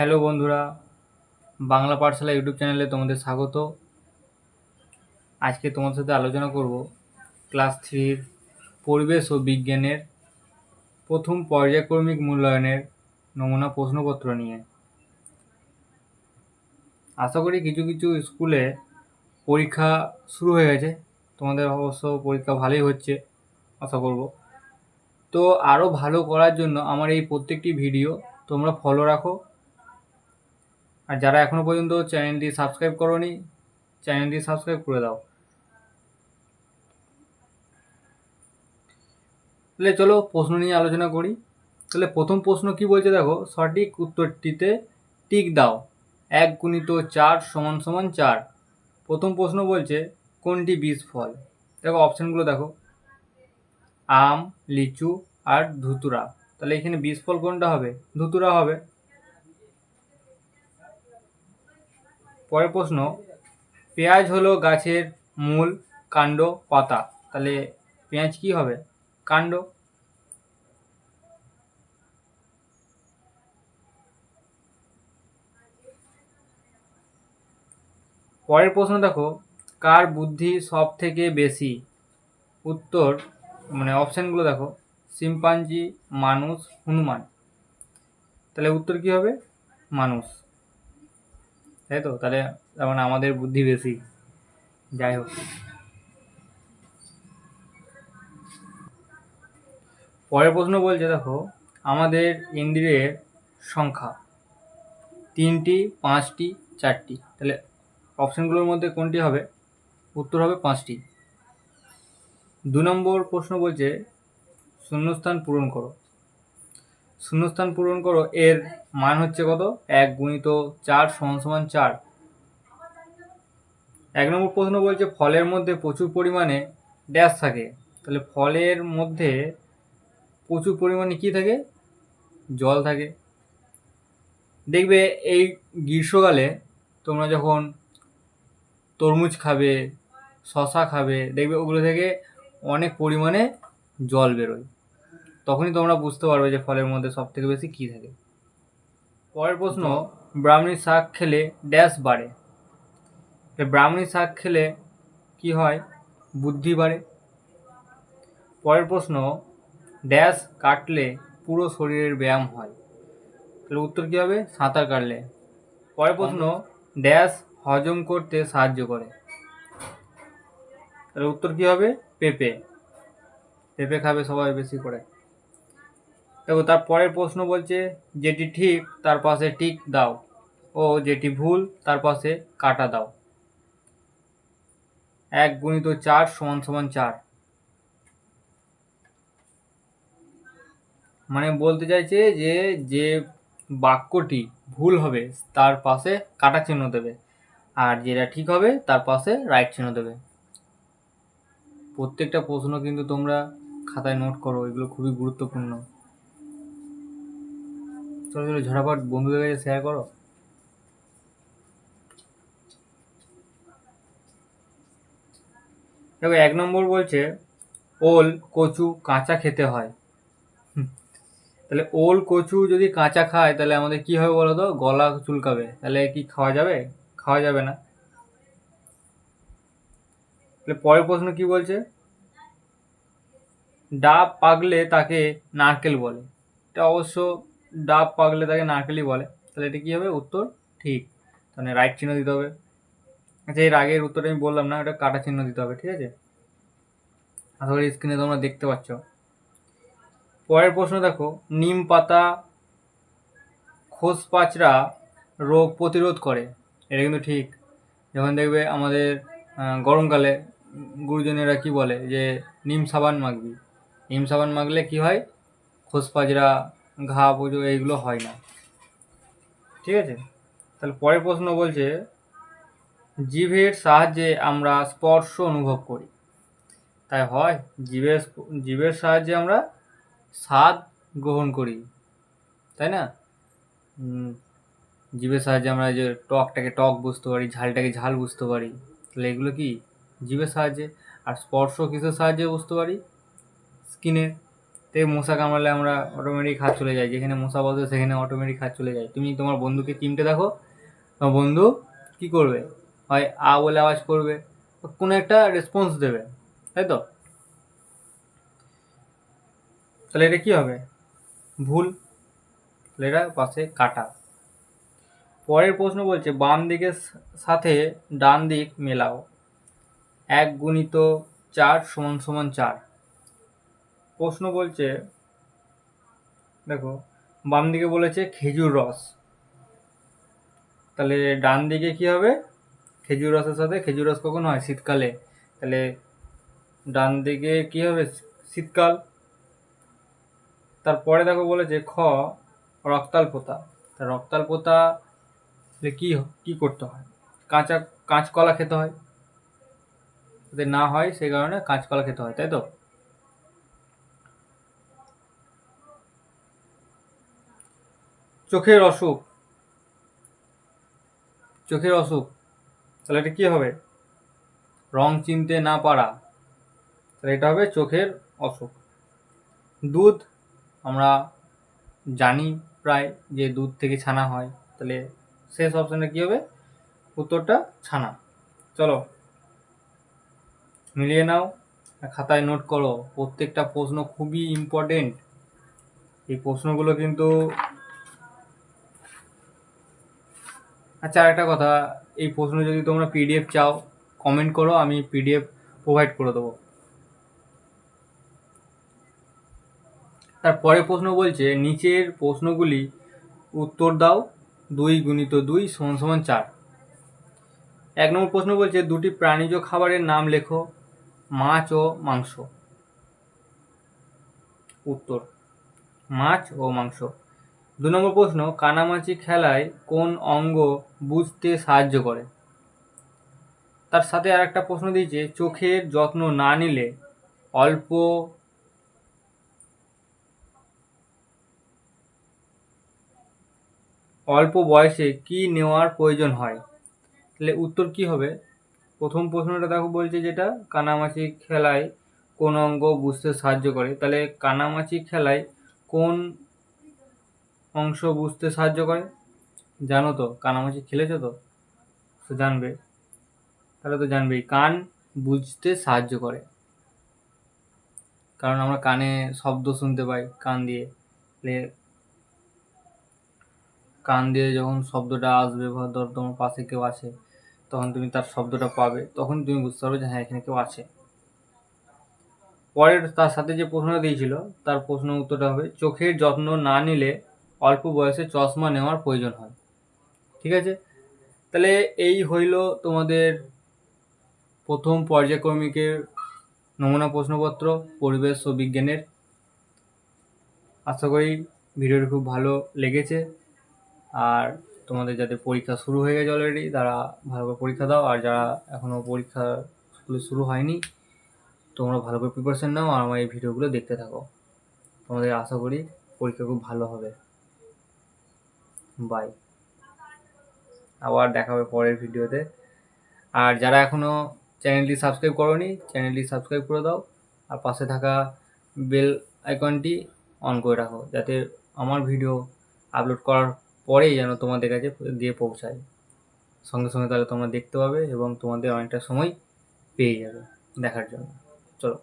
Hello বন্ধুরা, বাংলা পাঠশালা YouTube চ্যানেলে তোমাদের স্বাগত। আজকে তোমাদের সাথে আলোচনা করব ক্লাস থ্রির পরিবেশ ও বিজ্ঞানের প্রথম পর্যায়ক্রমিক মূল্যায়নের নমুনা প্রশ্নপত্র নিয়ে। আশা করি কিছু কিছু স্কুলে পরীক্ষা শুরু হয়ে গেছে। তোমাদের অবশ্য পরীক্ষা ভালোই হচ্ছে, আশা করব। তো আরও ভালো করার জন্য আমার এই প্রত্যেকটি ভিডিও তোমরা ফলো রাখো। আর যারা এখনও পর্যন্ত চ্যানেলটি সাবস্ক্রাইব করোনি, চ্যানেলটি সাবস্ক্রাইব করে দাও। তাহলে চলো প্রশ্ন নিয়ে আলোচনা করি। তাহলে প্রথম প্রশ্ন কি বলছে দেখো? সঠিক উত্তরটিতে টিক দাও। এক গুণিত চার সমান সমান চার। প্রথম প্রশ্ন বলছে, কোনটি বীজ ফল দেখো অপশানগুলো দেখো। আম, লিচু আর ধুতুরা। তাহলে এখানে বীজ ফল কোনটা হবে? ধুতুরা হবে। পরের প্রশ্ন, পেঁয়াজ হলো গাছের মূল কাণ্ড পাতা। তাহলে পেঁয়াজ কি হবে? কাণ্ড? পরের প্রশ্ন দেখো, কার বুদ্ধি সব থেকে বেশি? উত্তর মানে অপশানগুলো দেখো, শিম্পাঞ্জি, মানুষ, হনুমান। তাহলে উত্তর কি হবে? মানুষ। তাই তো? তাহলে যেমন আমাদের বুদ্ধি বেশি। যাই হোক। পরের প্রশ্ন বলছে, দেখো, আমাদের ইন্দ্রিয়ের সংখ্যা। তিনটি, পাঁচটি, চারটি। তাহলে অপশানগুলোর মধ্যে কোনটি হবে? উত্তর হবে পাঁচটি। দু নম্বর প্রশ্ন বলছে, শূন্যস্থান পূরণ করো। শূন্যস্থান পূরণ করো, এর মান হচ্ছে কত? এক গুণিত চার সমান সমান চার। এক নম্বর প্রশ্ন বলছে, ফলের মধ্যে প্রচুর পরিমাণে ড্যাশ থাকে। তাহলে ফলের মধ্যে প্রচুর পরিমাণে কি থাকে? জল থাকে। দেখবে এই গ্রীষ্মকালে তোমরা যখন তরমুজ খাবে শশা খাবে, দেখবে ওগুলো থেকে অনেক পরিমাণে জল বেরোয়। তখনই তোমরা বুঝতে পারবে যে ফলের মধ্যে সব থেকে বেশি কী থাকে। পরের প্রশ্ন ব্রাহ্মণী শাক খেলে ড্যাশ বাড়ে। ব্রাহ্মণী শাক খেলে কি হয়? বুদ্ধি বাড়ে। পরের প্রশ্ন ড্যাশ কাটলে পুরো শরীরের ব্যায়াম হয়। তাহলে উত্তর কী হবে? সাঁতার কাটলে। পরের প্রশ্ন ড্যাশ হজম করতে সাহায্য করে। তাহলে উত্তর কী হবে? পেঁপে। পেঁপে খাবে সবাই বেশি করে। দেখো, তার পরের প্রশ্ন বলছে, যেটি ঠিক, তার পাশে টিক দাও, ও যেটি ভুল, তার পাশে কাটা দাও। এক গুণিত চার সমান সমান চার। মানে বলতে চাইছে যে যে বাক্যটি ভুল হবে, তার পাশে কাটা চিহ্ন দেবে, আর যেটা ঠিক হবে, তার পাশে রাইট চিহ্ন দেবে। প্রত্যেকটা প্রশ্ন কিন্তু তোমরা খাতায় নোট করো, এগুলো খুবই গুরুত্বপূর্ণ। চলো চলো, ঝটাপট বন্ধুদের কাছে শেয়ার করো। দেখো, এক নম্বর বলছে, ওল, কচু, কাঁচা খেতে হয়। তাহলে ওল, কচু যদি কাঁচা খায়, তাহলে আমাদের কি হবে বলো তো? গলা চুলকাবে। তাহলে কি খাওয়া যাবে? খাওয়া যাবে না। তাহলে পরের প্রশ্ন কি বলছে? ডাব পাগলে তাকে নারকেল বলে। এটা অবশ্য ডাব পাগলে তাকে নারকেলই বলে। তাহলে এটা কী হবে? উত্তর ঠিক। তাহলে রাইট চিহ্ন দিতে হবে। আচ্ছা এর আগের উত্তরটা আমি বললাম না, ওটা কাটা চিহ্ন দিতে হবে, ঠিক আছে? আশা করি স্ক্রিনে তোমরা দেখতে পাচ্ছ। পরের প্রশ্ন দেখো, নিম পাতা খোসপাচড়া রোগ প্রতিরোধ করে। এটা কিন্তু ঠিক। যখন দেখবে আমাদের গরমকালে গুরুজনেরা কি বলে যে, নিম সাবান মাখবি। নিম সাবান মাখলে কি হয়? খোসপাজরা ঘা, পুজো এইগুলো হয় না। ঠিক আছে? তাহলে পরের প্রশ্ন বলছে জিভের সাহায্যে আমরা স্পর্শ অনুভব করি। তাই হয়, জীবের জীবের সাহায্যে আমরা স্বাদ গ্রহণ করি। তাই না? জীবের সাহায্যে আমরা যে টকটাকে টক বুঝতে পারি, ঝালটাকে ঝাল বুঝতে পারি। তাহলে এগুলো কি? জীবের সাহায্যে। আর স্পর্শ কিসের সাহায্যে বুঝতে পারি? স্কিনের। তে মশা কামড়ালে আমরা অটোমেটিক হাত চলে যাই যেখানে মশা বসে সেখানে অটোমেটিক হাত চলে যায়। তুমি তোমার বন্ধুকে চিমটে দেখো তোমার বন্ধু কি করবে? হয় আ বলে আওয়াজ করবে। কোনো একটা রেসপন্স দেবে। তাই তো? তাহলে এটা কী হবে? ভুল। তাহলে এটা পাশে কাটা। পরের প্রশ্ন বলছে, বাম দিকের সাথে ডান দিক মেলাও। এক গুণিত চার সমান সমান চার। প্রশ্ন বলছে, দেখো, বাম দিকে বলেছে খেজুর রস। তাহলে ডান দিকে কি হবে? খেজুর রসের সাথে, খেজুর রস কখন হয় শীতকালে। তাহলে ডান দিকে কি হবে? শীতকাল। তারপরে দেখো বলেছে খ, রক্তাল পোতা। তা রক্তাল পোতা কি কি করতে হয়? কাঁচা, কাঁচকলা খেতে হয়। যদি না হয় সেই কারণে কাঁচকলা খেতে হয়, তাই তো? চোখের অসুখ। চোখের অসুখ। তাহলে এটা কি হবে? রং চিনতে না পারা। তাহলে এটা হবে চোখের অসুখ। দুধ, আমরা জানি প্রায় যে দুধ থেকে ছানা হয়। তাহলে শেষ অপশানে কি হবে? উত্তরটা ছানা। চলো, মিলিয়ে নাও খাতায় নোট করো। প্রত্যেকটা প্রশ্ন খুবই ইম্পর্টেন্ট এই প্রশ্নগুলো কিন্তু আচ্ছা আর একটা কথা। এই প্রশ্ন যদি তোমরা পিডিএফ চাও কমেন্ট করো, আমি পিডিএফ প্রোভাইড করে দেবো। তারপরে প্রশ্ন বলছে, নিচের প্রশ্নগুলি উত্তর দাও, দুই গুণিত দুই সমান সমান চার। এক নম্বর প্রশ্ন বলছে, দুটি প্রাণীজ খাবারের নাম লেখো, মাছ ও মাংস। উত্তর, মাছ ও মাংস। দু নম্বর প্রশ্ন, কানামাছি খেলায় কোন অঙ্গ বুঝতে সাহায্য করে? তার সাথে আর একটা প্রশ্ন দিয়েছে, চোখের যত্ন না নিলে অল্প অল্প বয়সে কি নেওয়ার প্রয়োজন হয়? তাহলে উত্তর কি হবে? প্রথম প্রশ্নটা দেখো বলছে যেটা, কানামাছি খেলায় কোন অঙ্গ বুঝতে সাহায্য করে। তাহলে কানামাছি খেলায় কোন অংশ বুঝতে সাহায্য করে। জানো তো, কানামাছি খেলেছো তো? তো জানবে। তাহলে তো জানবেই, কান বুঝতে সাহায্য করে। কারণ আমরা কানে শব্দ শুনতে পাই, কান দিয়ে। কান দিয়ে যখন শব্দটা আসবে বা ধর তোমার পাশে কেউ আছে, তখন তুমি তার শব্দটা পাবে, তখন তুমি বুঝতে পারবে যে হ্যাঁ এখানে কেউ আছে। পরের তার সাথে যে প্রশ্নটা দিয়েছিল, তার প্রশ্ন উত্তরটা হবে, চোখের যত্ন না নিলে অল্প বয়সে চশমা নেওয়ার প্রয়োজন হয়। ঠিক আছে? তাহলে এই হইল তোমাদের প্রথম পর্যায়ক্রমিকের নমুনা প্রশ্নপত্র, পরিবেশ ও বিজ্ঞানের। আশা করি ভিডিওটি খুব ভালো লেগেছে। আর তোমাদের যাদের পরীক্ষা শুরু হয়ে গেছে অলরেডি তারা ভালো করে পরীক্ষা দাও। আর যারা এখনও পরীক্ষা স্কুলে শুরু হয়নি, তোমরা ভালো করে প্রিপারেশন নাও। আর আমার এই ভিডিওগুলো দেখতে থাকো। তোমাদের আশা করি পরীক্ষা খুব ভালো হবে। বাই আবার দেখা হবে পরের ভিডিওতে। আর যারা এখনও চ্যানেলটি সাবস্ক্রাইব করোনি, চ্যানেলটি সাবস্ক্রাইব করে দাও। আর পাশে থাকা বেল আইকনটি অন করে রাখো, যাতে আমার ভিডিও আপলোড করার পরেই যেন তোমাদের কাছে গিয়ে পৌঁছায়। সঙ্গে সঙ্গে তাহলে তোমরা দেখতে পাবে এবং তোমাদের অনেকটা সময় পেয়ে যাবে দেখার জন্য। চলো।